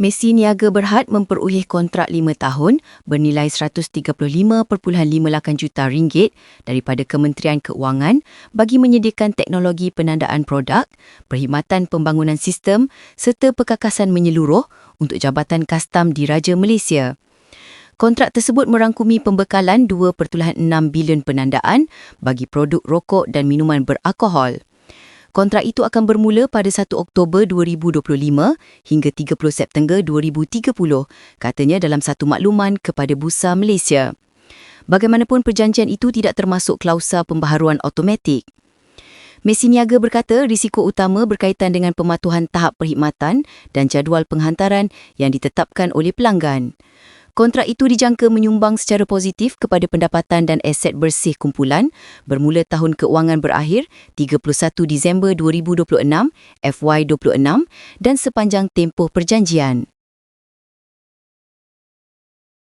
Messi Niaga Berhad memperoih kontrak 5 tahun bernilai 135.58 juta ringgit daripada Kementerian Keuangan bagi menyediakan teknologi penandaan produk, perkhidmatan pembangunan sistem serta perkakasan menyeluruh untuk Jabatan Kastam Diraja Malaysia. Kontrak tersebut merangkumi pembekalan 2.6 bilion penandaan bagi produk rokok dan minuman beralkohol. Kontrak itu akan bermula pada 1 Oktober 2025 hingga 30 September 2030, katanya dalam satu makluman kepada Bursa Malaysia. Bagaimanapun perjanjian itu tidak termasuk klausa pembaharuan automatik. Messi Niaga berkata risiko utama berkaitan dengan pematuhan tahap perkhidmatan dan jadual penghantaran yang ditetapkan oleh pelanggan. Kontrak itu dijangka menyumbang secara positif kepada pendapatan dan aset bersih kumpulan bermula tahun keuangan berakhir 31 Disember 2026 FY26 dan sepanjang tempoh perjanjian.